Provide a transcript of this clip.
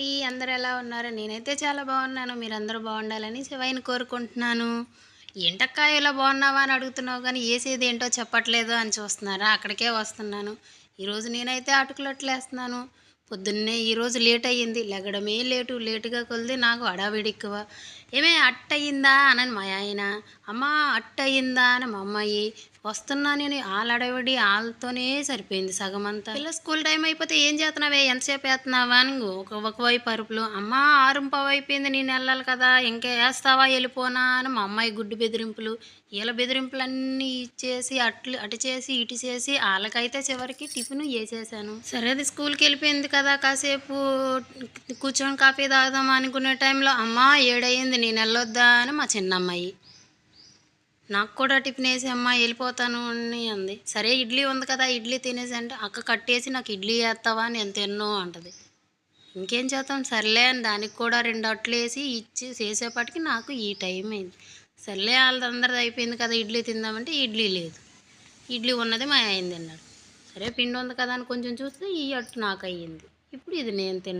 అండి? అందరు ఎలా ఉన్నారు? నేనైతే చాలా బాగున్నాను. మీరందరూ బాగుండాలని శివయ్యని కోరుకుంటున్నాను. ఏంటక్కా ఇలా బాగున్నావా? అని అడుగుతున్నావు కానీ వేసేది ఏంటో చెప్పట్లేదు అని చూస్తున్నారా? అక్కడికే వస్తున్నాను. ఈరోజు నేనైతే అటుకులట్లు వేస్తున్నాను పొద్దున్నే ఈరోజు లేట్ అయ్యింది లెగడమే లేటు లేటుగా కొలిది నాకు అడావిడి ఎక్కువ ఏమే అట్ట అయ్యిందా మా ఆయన. అమ్మ అట్ట అయ్యిందా అని మా అమ్మాయి. వస్తున్నా నేను వాళ్ళ అడవిడి వాళ్ళతోనే సరిపోయింది సగం అంతా స్కూల్ టైం అయిపోతే ఏం చేస్తున్నావే ఎంతసేపు వేస్తున్నావా అని ఒక ఒకవైపు అరుపులు. అమ్మ ఆరుంపావు అయిపోయింది నేను వెళ్ళాలి కదా. ఇంకా వేస్తావా వెళ్ళిపోనా అని మా అమ్మాయి గుడ్డు బెదిరింపులు. వీళ్ళ బెదిరింపులన్నీ ఇచ్చేసి అట్లు అటు చేసి ఇటు చేసి వాళ్ళకైతే చివరికి టిఫిన్ వేసేసాను సరే అది స్కూల్కి వెళ్ళిపోయింది కదా. కదా కాసేపు కూర్చొని కాఫీ తాగుదాం అనుకునే టైంలో అమ్మ ఏడయింది నేను వెళ్ళొద్దా అని మా చిన్న అమ్మాయి నాకు కూడా టిఫిన్ వేసి అమ్మ వెళ్ళిపోతాను అని అంది. సరే ఇడ్లీ ఉంది కదా ఇడ్లీ తినేసి అంటే అక్క కట్టేసి నాకు ఇడ్లీ వేస్తావా అని ఎంత ఎన్నో అంటది. ఇంకేం చేద్దాం? సర్లే అని దానికి కూడా రెండు అట్లు వేసి ఇచ్చి చేసేపాటికి నాకు ఈ టైం అయింది. సర్లే వాళ్ళందరిది అయిపోయింది కదా ఇడ్లీ తిందామంటే ఇడ్లీ లేదు. ఇడ్లీ ఉన్నది మా అయింది అన్నాడు సరే పిండి ఉంది కదా అని కొంచెం చూస్తే ఈ అట్టు నాకు అయ్యింది. ఇప్పుడు ఇది నేను తిన్నా